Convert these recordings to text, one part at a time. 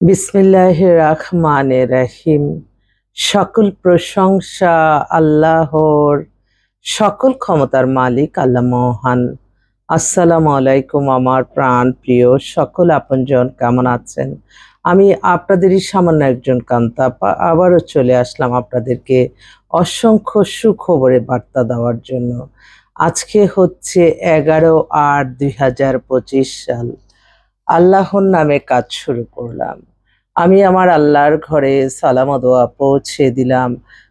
বিসমিল্লাহ রহমান রহিম। সকল প্রশংসা আল্লাহর, সকল ক্ষমতার মালিক আল্লাহ মহান। আসসালামু আলাইকুম আমার প্রাণ প্রিয় সকল আপনজন, কেমন আছেন? আমি আপনাদেরই সামান্য একজন কান্তা আবারও চলে আসলাম আপনাদেরকে অসংখ্য সুখবরে বার্তা দেওয়ার জন্য। আজকে হচ্ছে এগারো আট দুই সাল। আল্লাহর নামে কাজ শুরু করলাম। আমি আমার আল্লাহর ঘরে সালাম দোয়া পৌঁছে দিলাম।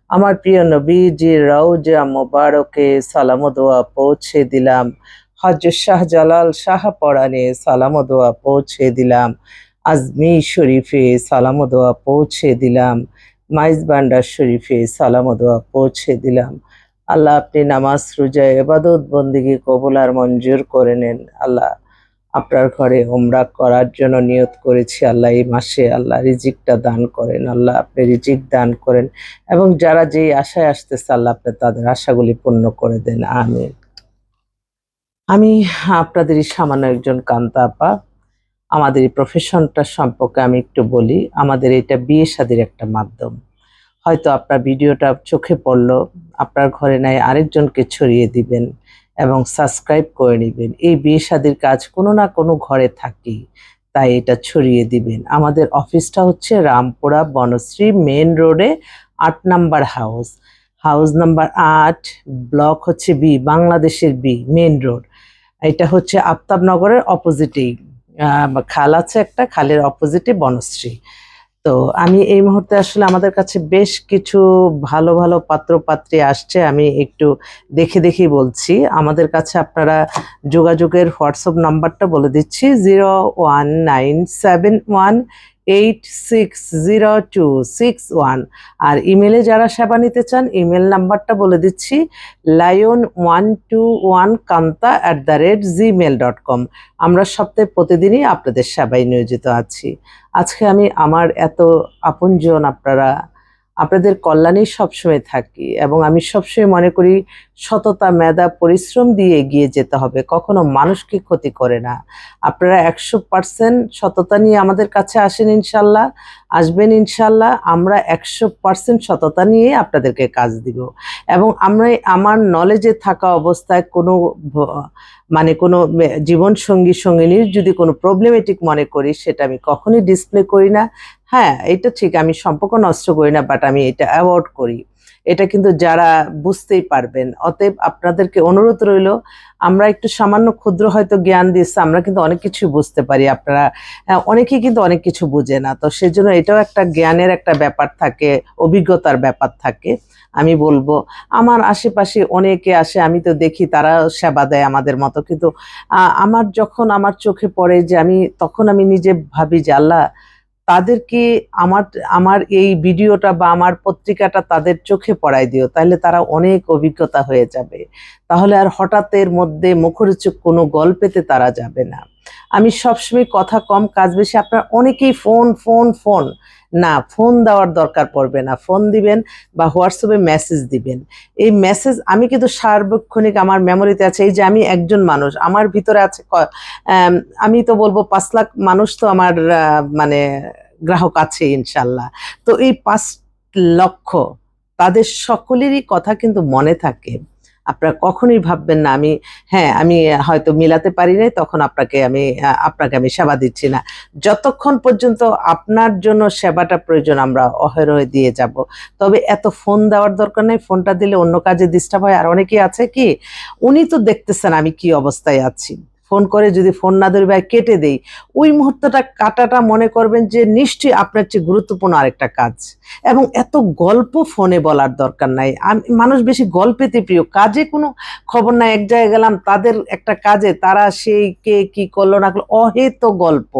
আমার প্রিয় নবীজি রৌজা মোবারকে সালাম দোয়া পৌঁছে দিলাম। হজরত শাহ জালাল শাহ পরাণে সালাম দোয়া পৌঁছে দিলাম। আজমি শরীফে সালাম দোয়া পৌঁছে দিলাম। মাইজ বান্ডার শরীফে সালাম দোয়া পৌঁছে দিলাম। আল্লাহ আপনি নামাজ, রোজা এবাদত বন্দিগি, কবুল আর মঞ্জুর করে নেন। আল্লাহ আপনার ঘরে ওমরা করার জন্য নিয়ত করেছি। আল্লাহ এই মাসে আল্লাহ রিজিকটা দান করেন, আল্লাহ আপনি রিজিক দান করেন এবং যারা যেই আশায় আসতেছে আল্লাহ আপনি তাদের আশাগুলি পূর্ণ করে দেন আমি আমি আপনাদেরই সামান্য একজন কান্তা আপা, আমাদের এই প্রফেশনটা সম্পর্কে আমি একটু বলি, আমাদের এটা বিয়ে শাদির একটা মাধ্যম। হয়তো আপনার ভিডিওটা চোখে পড়ল, আপনার ঘরে নাই আরেকজনকে ছড়িয়ে দিবেন এবং সাবস্ক্রাইব করে নেবেন। এই বিয়ে শাদির কাজ কোনো না কোনো ঘরে থাকি তাই এটা ছড়িয়ে দিবেন। আমাদের অফিসটা হচ্ছে রামপুরা বনশ্রী মেন রোডে আট নাম্বার হাউস। হাউস নাম্বার আট, ব্লক হচ্ছে বি, বাংলাদেশের বি মেন রোড। এটা হচ্ছে আফতাবনগরের অপোজিটেই। খাল আছে একটা, খালের অপোজিটে বনশ্রী। তো আমি এই মুহূর্তে আসলে আমাদের কাছে বেশ কিছু ভালো ভালো পাত্র পাত্রী আসছে, আমি একটু দেখে দেখে বলছি। আমাদের কাছে আপনারা যোগাযোগের হোয়াটসঅ্যাপ নাম্বারটা বলে দিচ্ছি, zero one nine seven one eight six zero two six one আর ইমেলে যারা সেবা নিতে চান ইমেল নাম্বারটা বলে দিচ্ছি lion one two one Kanta at the rate Gmail dot com আমরা সপ্তাহে প্রতিদিনই আপনাদের সেবায় নিয়োজিত আছি। আজকে আমি আমার এত আপনজন আপনারা আপনাদের কল্যাণেই সবসময় থাকি এবং আমি সবসময় মনে করি সততা, মেধা, পরিশ্রম দিয়ে এগিয়ে যেতে হবে। কখনো মানুষকে ক্ষতি করে না। আপনারা একশো পার্সেন্ট সততা নিয়ে আমাদের কাছে আসেন ইনশাল্লাহ, আসবেন ইনশাল্লাহ, আমরা একশো পার্সেন্ট সততা নিয়ে আপনাদেরকে কাজ দিব। এবং আমরা আমার নলেজে থাকা অবস্থায় কোনো মানে কোনো জীবন সঙ্গী সঙ্গিনীর যদি কোনো প্রবলেমেটিক মনে করি, সেটা আমি কখনই ডিসপ্লে করি না। হ্যাঁ এটা ঠিক, আমি সম্পর্ক নষ্ট করি না বাট আমি এটা অ্যাভয়েড করি। এটা কিন্তু যারা বুঝতেই পারবেন, অতএব আপনাদেরকে অনুরোধ রইল, আমরা একটু সামান্য ক্ষুদ্র হয়তো জ্ঞান দিচ্ছে আমরা কিন্তু অনেক কিছু বুঝতে পারি, আপনারা অনেকেই কিন্তু অনেক কিছু বুঝে না, তো সেজন্য এটাও একটা জ্ঞানের একটা ব্যাপার থাকে, অভিজ্ঞতার ব্যাপার থাকে, আমি বলব। আমার আশেপাশে অনেকে আসে, আমি তো দেখি তারা সেবা দেয় আমাদের মতো, কিন্তু আমার যখন আমার চোখে পড়ে যে আমি, তখন আমি নিজে ভাবি যে আল্লাহ তাদেরকে আমার আমার এই ভিডিওটা বা আমার পত্রিকাটা তাদের চোখে পড়াই দিও, তাহলে তারা অনেক অভিজ্ঞতা হয়ে যাবে। তাহলে আর হঠাৎ এর মধ্যে মুখরোচক কোনো গল্পেতে তারা যাবে না। আমি সবসময় কথা কম, কাজ বেশি, আপনার অনেকেই ফোন ফোন ফোন না, ফোন দেওয়ার দরকার পড়বে না। ফোন দিবেন বা হোয়াটসঅ্যাপে মেসেজ দিবেন। এই মেসেজ আমি কিন্তু সার্বক্ষণিক আমার মেমোরিতে আছে। এই যে আমি একজন মানুষ, আমার ভিতরে আছে আমি তো বলব পাঁচ লাখ মানুষ তো আমার মানে গ্রাহক আছে ইনশাল্লাহ। তো এই পাঁচ লক্ষ তাদের সকলেরই কথা কিন্তু মনে থাকে। আপনারা কখনোই ভাববেন না, আমি হ্যাঁ আমি হয়তো মিলাতে পারি নাই, তখন আপনাকে আমি আপনাকে আমি সেবা দিচ্ছি না। যতক্ষণ পর্যন্ত আপনার জন্য সেবাটা প্রয়োজন, আমরা অহরহ দিয়ে যাব। তবে এত ফোন দেওয়ার দরকার নেই, ফোনটা দিলে অন্য কাজে ডিস্টার্ব হয়। আর অনেকেই আছে কি, উনি তো দেখতেছেন আমি কি অবস্থায় আছি। ফোন করে যদি ফোন না ধরি ভাই কেটে দেই, ওই মুহূর্তটা কাটাটা মনে করবেন যে নিশ্চয়ই আপনার চেয়ে গুরুত্বপূর্ণ আরেকটা কাজ। এবং এত গল্প ফোনে বলার দরকার নাই। আমি, মানুষ বেশি গল্পেতে প্রিয়। কাজে কোনো খবর নাই, এক জায়গায় গেলাম, তাদের একটা কাজে, তারা সেই কে কি করল না করল, অহেত গল্প।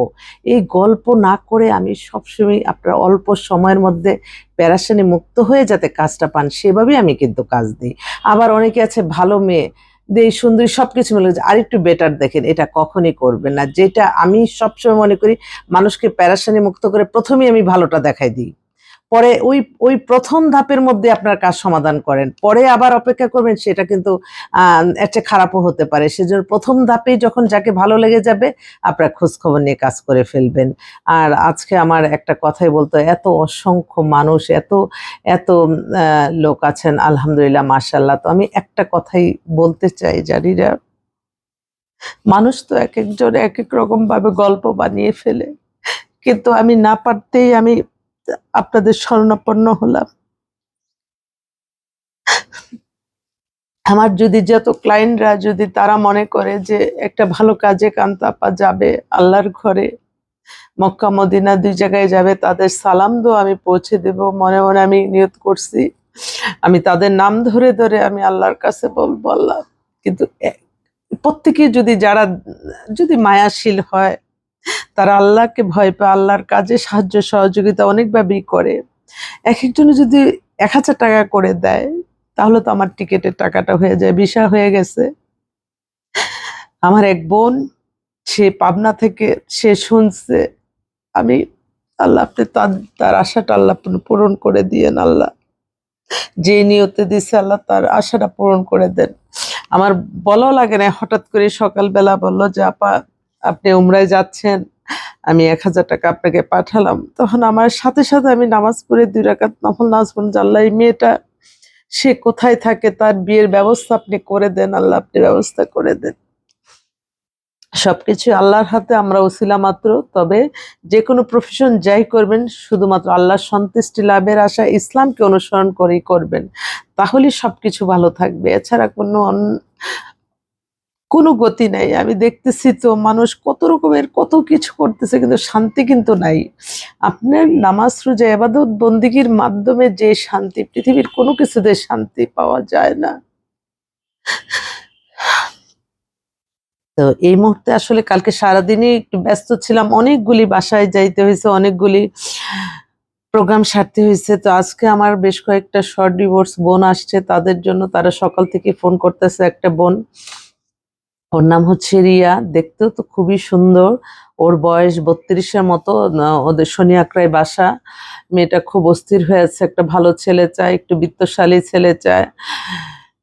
এই গল্প না করে আমি সবসময় আপনার অল্প সময়ের মধ্যে প্যারাশানি মুক্ত হয়ে যাতে কাজটা পান, সেভাবেই আমি কিন্তু কাজ দিই। আবার অনেকে আছে ভালো মেয়ে দেই সুন্দরী সব কিছু মিলে আর একটু বেটার দেখেন, এটা কখনই করবেন না। যেটা আমি সবসময় মনে করি, মানুষকে প্যারাশানি মুক্ত করে প্রথমেই আমি ভালোটা দেখাই দিই। পরে ওই ওই প্রথম ধাপের মধ্যে আপনার কাজ সমাধান করেন। পরে আবার অপেক্ষা করবেন, সেটা কিন্তু একটা খারাপও হতে পারে। সেজন্য প্রথম ধাপেই যখন যাকে ভালো লেগে যাবে, আপনার খোঁজখবর নিয়ে কাজ করে ফেলবেন। আর আজকে আমার একটা কথাই বলতো, এত অসংখ্য মানুষ, এত এত লোক আছেন, আলহামদুলিল্লাহ মাশাল্লাহ তো আমি একটা কথাই বলতে চাই জারিরা মানুষ তো এক একজন এক এক রকম ভাবে গল্প বানিয়ে ফেলে। কিন্তু আমি না পারতেই আমি আপনাদের শরণাপন্ন হলাম। আমার যদি যত ক্লায়েন্টরা যদি তারা মনে করে যে একটা ভালো কাজে কান্তাপা যাবে আল্লাহর ঘরে, মক্কা, মদিনা দুই জায়গায় যাবে, তাদের সালাম দো আমি পৌঁছে দেব, মনে মনে আমি নিয়ত করছি। আমি তাদের নাম ধরে ধরে আমি আল্লাহর কাছে বলব, আল্লাহ, কিন্তু প্রত্যেকে যদি যারা, যদি মায়াশীল হয় তারা আল্লাহকে ভয় পায়, আল্লাহর কাজে সাহায্য, সহযোগিতা অনেকভাবেই করে। এক একজনে যদি এক হাজার টাকা করে দেয়, তাহলে তো আমার টিকিটের টাকাটা হয়ে যায়, ভিসা হয়ে গেছে। আমার এক বোন, সে পাবনা থেকে, সে শুনছে, আমি আল্লাহ আপনি তার তার আশাটা আল্লাহ পূরণ করে দিয়েন, আল্লাহ। যে নিয়তে দিছে আল্লাহ তার আশাটা পূরণ করে দেন। আমার বলাও লাগে না, হঠাৎ করে সকালবেলা বলল যে, আপা আপনি উমরায় যাচ্ছেন, আমি এক হাজার টাকা আপনাকে পাঠালাম। তখন আমার সাথে সাথে আমি নামাজ পড়ে দুই রাকাত নফল নামাজ পড়ুন আল্লাহ এই মেয়েটা, সে কোথায় থাকে তার বিয়ের ব্যবস্থা আপনি করে দেন, আল্লাহ আপনি ব্যবস্থা করে দেন। সবকিছু আল্লাহর হাতে, আমরা ওসিলা মাত্র। তবে যে কোনো প্রফেশন যাই করবেন, শুধুমাত্র আল্লাহর সন্তুষ্টি লাভের আশা ইসলামকে অনুসরণ করেই করবেন। তাহলে সবকিছু ভালো থাকবে। এছাড়া কোনো কোনো গতি নাই। আমি দেখতেছি তো মানুষ কত রকমের কত কিছু করতেছে, কিন্তু শান্তি কিন্তু নাই। আপনার নামাজ, রোজা এবাদত বন্দিগির মাধ্যমে যে শান্তি, পৃথিবীর কোনো কিছুতে শান্তি পাওয়া যায় না। তো এই মুহূর্তে আসলে কালকে সারাদিনই একটু ব্যস্ত ছিলাম। অনেকগুলি বাসায় যাইতে হয়েছে, অনেকগুলি প্রোগ্রাম সারতে হয়েছে। তো আজকে আমার বেশ কয়েকটা শর্ট ডিভোর্স বোন আসছে। তাদের জন্য তারা সকাল থেকে ফোন করতেছে একটা বোন। ওর নাম হচ্ছে রিয়া। দেখতেও তো খুবই সুন্দর। ওর বয়স বত্রিশের মতো। ওদের শনি আকড়ায় বাসা। মেয়েটা খুব অস্থির হয়েছে একটা ভালো ছেলে চায়, একটু বিত্তশালী ছেলে চায়।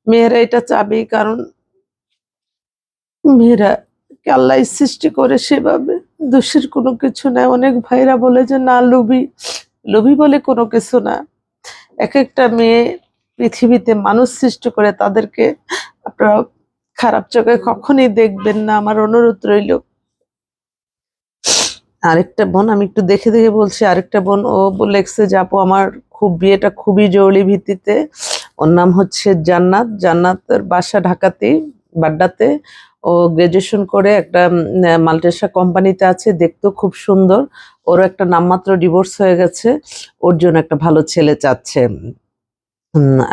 মেয়েরা এটা চাবেই, কারণ মেয়েরা আল্লাহ সৃষ্টি করে সেভাবে। দোষের কোনো কিছু নাই। অনেক ভাইরা বলে যে, না, লোভী। লোভী বলে কোনো কিছু না। এক একটা মেয়ে পৃথিবীতে মানুষ সৃষ্টি করে তাদেরকে আপনারা খারাপ চোখে কখনই দেখবেন না আমার অনুরোধ রইল। আরেকটা বোন আমি একটু দেখে দেখে বলছি আরেকটা বোন ও লেখছে যে আপু আমার খুব বিয়েটা খুবই জরুরি ভিত্তিতে। ওর নাম হচ্ছে জান্নাত। জান্নাতের বাসা ঢাকাতেই বাড্ডাতে। ও গ্রাজুয়েশন করে একটা মাল্টেশা কোম্পানিতে আছে দেখতেও খুব সুন্দর। ওরও একটা নামমাত্র ডিভোর্স হয়ে গেছে। ওর জন্য একটা ভালো ছেলে চাচ্ছে।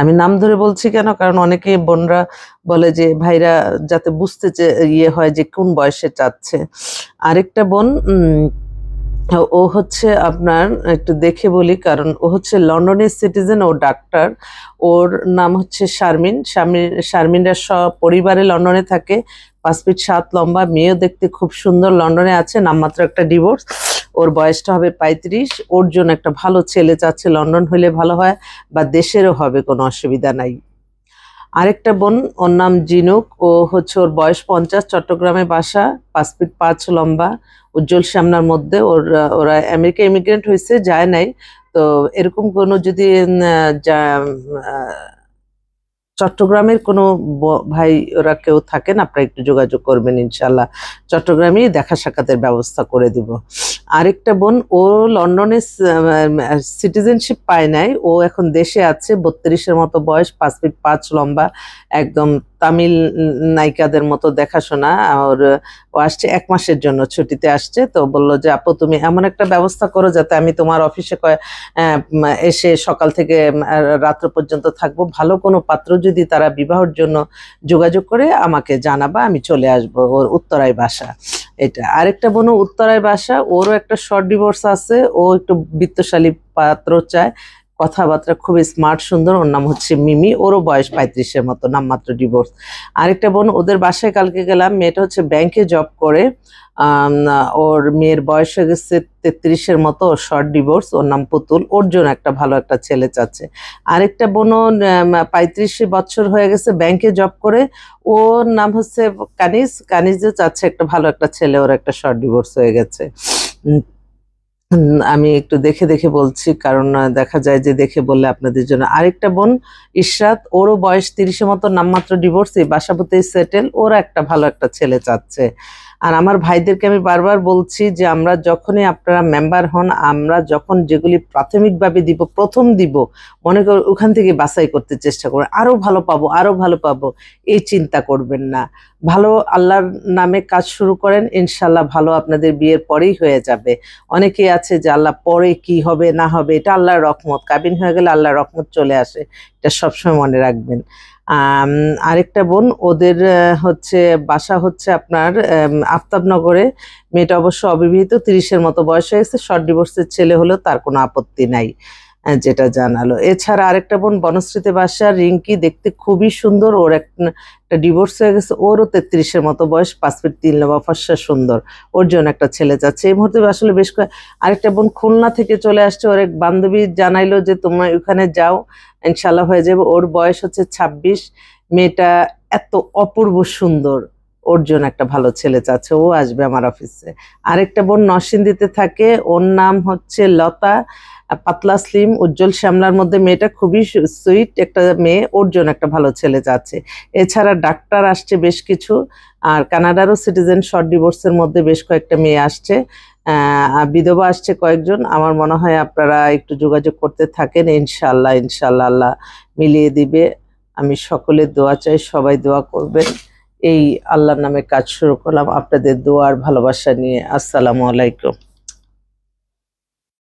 আমি নাম ধরে বলছি কেন? কারণ অনেকে বোনরা বলে যে, ভাইরা যাতে বুঝতে ইয়ে হয় যে, কোন বয়সে চাচ্ছে। আরেকটা বোন ও হচ্ছে আপনার একটু দেখে বলি, কারণ ও হচ্ছে লন্ডনের সিটিজেন, ও ডাক্তার। ওর নাম হচ্ছে শারমিন। শারমিন শারমিনরা সব পরিবারে লন্ডনে থাকে। পাঁচ ফিট সাত লম্বা, মেয়েও দেখতে খুব সুন্দর। লন্ডনে আছে, নামমাত্র একটা ডিভোর্স। ওর বয়সটা হবে পঁয়ত্রিশ, ওর জন্য একটা ভালো ছেলে চাচ্ছে লন্ডন হলে ভালো হয় বা দেশেরও হবে কোনো অসুবিধা নাই। আরেকটা বোন, ওর নাম জিনুক, ও হচ্ছে ওর বয়স পঞ্চাশ, চট্টগ্রামে বাসা, পাঁচ ফিট পাঁচ, লম্বা, উজ্জ্বল সামনার মধ্যে, ওর, ওরা আমেরিকা ইমিগ্রেন্ট হয়েছে যায় নাই। তো এরকম কোনো যদি চট্টগ্রামের কোনো ভাই ওরা কেউ থাকেন, আপনারা একটু যোগাযোগ করবেন ইনশাল্লাহ চট্টগ্রামেই দেখা সাক্ষাতের ব্যবস্থা করে দিব। আরেকটা বোন, ও লন্ডনে সিটিজেনশিপ পায় নাই। ও এখন দেশে আছে, বত্রিশের মতো বয়স, পাঁচ ফিট পাঁচ, লম্বা, একদম তামিল নায়িকাদের মতো দেখাশোনা, আর ও আসছে এক মাসের জন্য, ছুটিতে আসছে, তো বলল যে, আপু, তুমি এমন একটা ব্যবস্থা করো যাতে আমি তোমার অফিসে এসে সকাল থেকে রাত্র পর্যন্ত থাকব। ভালো কোনো পাত্র যদি তারা বিবাহর জন্য যোগাযোগ করে, আমাকে জানাবা, আমি চলে আসব। ওর উত্তরায় বাসা, এটা। আরেকটা বোন উত্তরায় বাসা, ওরও একটা শর্ট ডিভোর্স আছে, ও একটু বিত্তশালী পাত্র চায়। কথাবার্তা খুবই স্মার্ট সুন্দর। ওর নাম হচ্ছে মিমি। ওরও বয়স পঁয়ত্রিশের মতো, নামমাত্র ডিভোর্স আরেকটা বোন, ওদের বাসায় কালকে গেলাম। মেয়েটা হচ্ছে ব্যাংকে জব করে। ওর মেয়ের বয়স হয়ে গেছে তেত্রিশের মতো শর্ট ডিভোর্স ওর নাম পুতুল। ওর জন্য একটা ভালো একটা ছেলে চাচ্ছে। আরেকটা বোনও পঁয়ত্রিশ বছর হয়ে গেছে ব্যাংকে জব করে। ওর নাম হচ্ছে কানিজ। কানিজও চাচ্ছে একটা ভালো একটা ছেলে, ওর একটা শর্ট ডিভোর্স হয়ে গেছে। আমি একটু দেখে দেখে বলছি, কারণ দেখা যায় যে দেখে বললে আপনাদের জন্য আরেকটা বোন, ইশরাত। ওরও বয়স তিরিশের মতো, নামমাত্র ডিভোর্স বাসাবতেই সেটেল ওর একটা ভালো একটা ছেলে চাচ্ছে। আর আমার ভাইদেরকে আমি বারবার বলছি যে আমরা যখনই আপনারা মেম্বার হন, আমরা যখন যেগুলি প্রাথমিকভাবে দিব, প্রথম দিব, মনে কর ওখান থেকে বাছাই করতে চেষ্টা করবেন আরও ভালো পাবো আরও ভালো পাবো, এই চিন্তা করবেন না। ভালো আল্লাহর নামে কাজ শুরু করেন ইনশাল্লাহ ভালো আপনাদের বিয়ের পরেই হয়ে যাবে। অনেকেই আছে যে আল্লাহ পরে কি হবে, না হবে, এটা আল্লাহর রকমত কাবিন হয়ে গেলে আল্লাহর রকমত চলে আসে, এটা সবসময় মনে রাখবেন। আরেকটা বোন, ওদের হচ্ছে, বাসা হচ্ছে আপনার আফতাবনগরে। মেয়েটা অবশ্য অবিবাহিত, তিরিশের মতো বয়স হয়েছে শর্ট ডিভোর্সের ছেলে হলেও তার কোনো আপত্তি নাই। যেটা জানালো। এছাড়া আরেকটা বোন, বনশ্রীতে বাসা রিঙ্কি দেখতে খুবই সুন্দর। ওর এক- একটা ডিভোর্স হয়ে গেছে। ওরও তেত্রিশের মতো বয়স, পাঁচ ফিট তিন লম্বা, ফর্সা, সুন্দর। ওর জন্য একটা ছেলে যাচ্ছে। এই মুহূর্তে আসলে বেশ কয়েক, আরেকটা বোন খুলনা থেকে চলে আসছে। ওর এক বান্ধবী জানাইলো যে, তোমরা ওখানে যাও ইনশাল্লাহ হয়ে যাবে। ওর বয়স হচ্ছে ছাব্বিশ। মেয়েটা এত অপূর্ব সুন্দর। ওর জন্য একটা ভালো ছেলে চাচ্ছে ও আসবে আমার অফিসে আরেকটা বোন নরসিংদীতে থাকে। ওর নাম হচ্ছে লতা। পাতলা স্লিম উজ্জ্বল শ্যামলার মধ্যে মেয়েটা খুবই সুইট একটা মেয়ে ওর জন্য একটা ভালো ছেলে যাচ্ছে। এছাড়া ডাক্তার আসছে বেশ কিছু, আর কানাডারও সিটিজেন শর্ট ডিভোর্সের মধ্যে বেশ কয়েকটা মেয়ে আসছে। বিধবা আসছে কয়েকজন। আমার মনে হয় আপনারা একটু যোগাযোগ করতে থাকেন ইনশাল্লাহ ইনশাল্লাহ আল্লাহ মিলিয়ে দিবে। আমি সকলের দোয়া চাই, সবাই দোয়া করবেন। এই আল্লাহর নামে কাজ শুরু করলাম। আপনাদের দোয়ার ভালোবাসা নিয়ে। আসসালামু আলাইকুম।